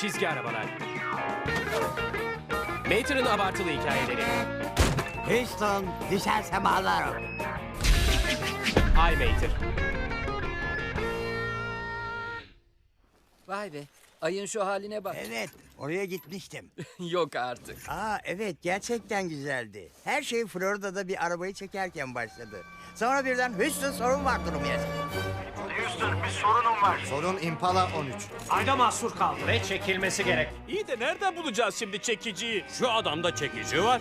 Çizgi arabalar. Mater'ın abartılı hikayeleri. Houston, güzel semalar. Ay Mater. Vay be. Ayın şu haline bak. Evet, oraya gitmiştim. Yok artık. Aa evet, gerçekten güzeldi. Her şey Florida'da bir arabayı çekerken başladı. Sonra birden Houston sorun var durum yazdı. Sorunum var. Sorun Impala 13. Ayda mahsur kaldı. Ve çekilmesi gerek. İyi de nereden bulacağız şimdi çekiciyi? Şu adamda çekici var.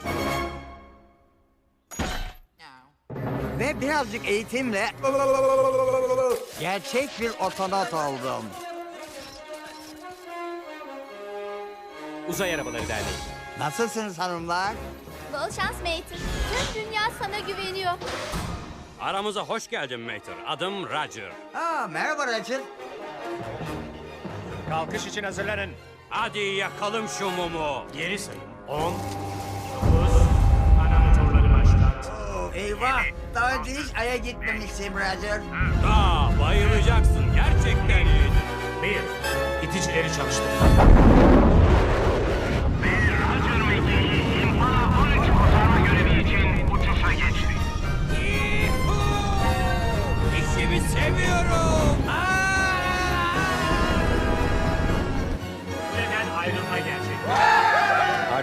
Ve birazcık eğitimle gerçek bir otonot oldum. Uzay Arabaları Derneği. Nasılsınız hanımlar? Bol şans Mater. Tüm dünya sana güveniyor. Aramıza hoş geldin Mater. Adım Roger. Aa merhaba Rachel. Kalkış için hazırlanın. Hadi yakalım şu mumu. Geri sayın. 10, 9, ana motorları başlat. Oo, eyvah, daha önce hiç Ay'a gitmemiştim Roger. Aa, bayılacaksın. Gerçekten iyidir. Bir, iticileri çalıştır.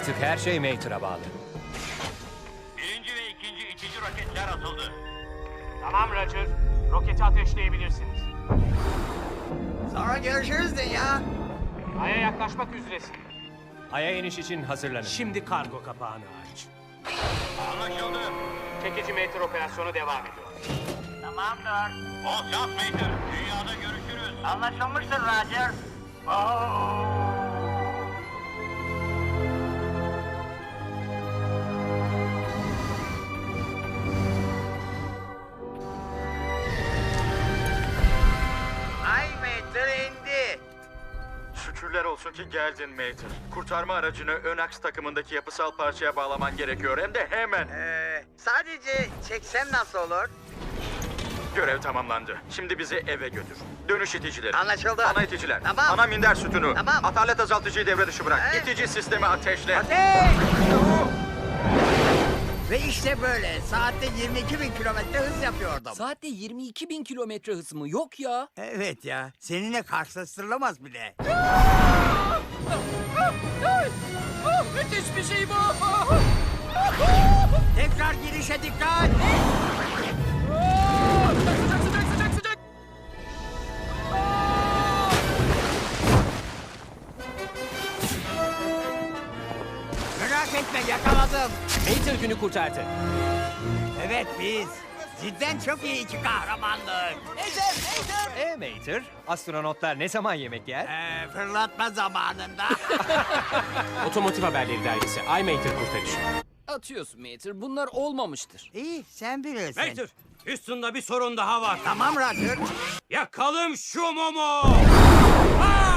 Artık her şey Mater'a bağlı. Birinci ve ikinci itici roketler atıldı. Tamam Roger. Roketi ateşleyebilirsiniz. Sonra görüşürüz dünya. Ay'a yaklaşmak üzeresin. Ay'a iniş için hazırlanın. Şimdi kargo kapağını aç. Anlaşıldı. Çekici metre operasyonu devam ediyor. Tamamdır. Şans Mater. Dünyada görüşürüz. Anlaşılmıştır Roger. Ay Şükürler olsun ki geldin Mater. Kurtarma aracını ön aks takımındaki yapısal parçaya bağlaman gerekiyor hem de hemen. Ee, sadece çeksem nasıl olur? Görev tamamlandı. Şimdi bizi eve götür. Dönüş iticileri. Anlaşıldı. Ana iticiler. Tamam. Ana minder sütunu. Tamam. Atalet azaltıcıyı devre dışı bırak. Evet. İtici sistemi ateşle. Ateş! Ve işte böyle saatte 22 bin kilometre hız yapıyordum. Saatte 22 bin kilometre hız mı? Yok ya. Evet ya, seninle karşılaştırılamaz bile. Müthiş bir şey bu. Tekrar girişe dikkat! Etme yakaladım. Mater günü kurtardı. Evet biz. Cidden çok iyi iki kahramanlık. E Mater, astronotlar ne zaman yemek yer? Ee, fırlatma zamanında. Otomotiv Haberleri Dergisi. Ay Mater kurtarışı. Atıyorsun Mater. Bunlar olmamıştır. iyi sen bilirsin. Mater, Houston'da bir sorun daha var. Tamam Roger. Yakalım şu mumu. Aa!